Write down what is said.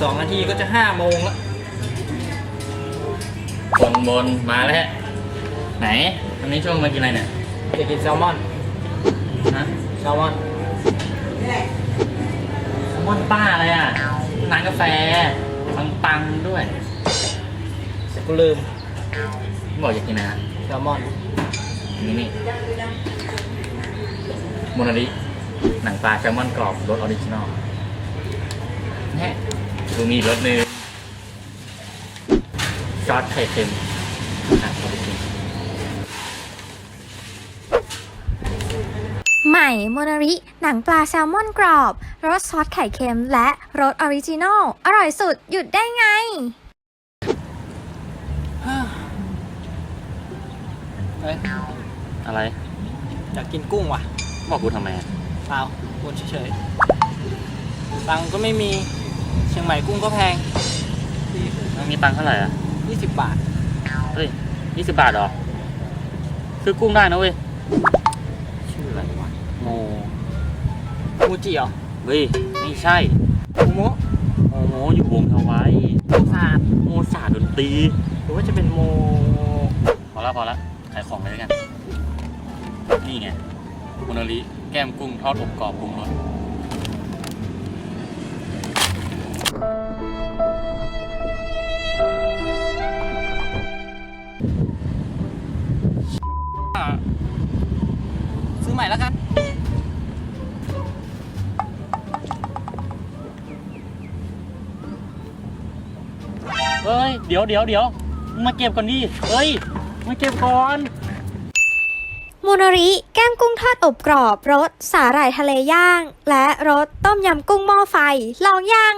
สองนาทีก็จะห้าโมงแล้วบนบนมาแล้วไหนวันนี้ช่วงมากินอะไรเนี่ยจะกินแซลมอนฮะแซลมอนแซลมอนป้าอะไรอะร้านกาแฟปังปังๆด้วยแต่กูลืมบอกอยากกินนะแซลมอนนี่นี่โมนาริหนังปลาแซลมอนกรอบรสออริจินอลเนี่ย ดูมีอีกรสหนึงซอสไข่เค็มอะขอไปกินใหม่โมนาริ หนังปลาแซลมอนกรอบ รสซอสไข่เค็ม และรสออริจินอล อร่อยสุด หยุดได้ไงเฮ้ยอะไร อยากกินกุ้งว่ะบอกกูทำไมอะเปล่าพูดเฉยๆตังค์ก็ไม่มี เชียงใหม่กุ้งก็แพงมันมีตังค์เท่าไหร่อะ20 บาท เฮ้ยยี่สิบบาทเหรอ ซื้อกุ้งได้นะเว้ย ชื่ออะไรวะโมมูจิเหรอเฮ้ย ไม่ใช่มูโมะโมโมอยู่วงทวายโมซาดโมศาสตร์ดนตรี หรือว่าจะเป็นโม พอละพอละขายของเลยแล้วกัน นี่ไงโมนาริแก้มกุ้งทอดอบกรอบปรุงรส ใหม่แล้วกัน เฮ้ย เดี๋ยวเดี๋ยวเดี๋ยวมึงมาเก็บก่อนดิ เฮ้ยมาเก็บก่อน โมนริแก้มกุ้งทอดอบกรอบรสสาหร่ายทะเลย่าง และรสต้มยำกุ้งหม้อไฟ ลองยัง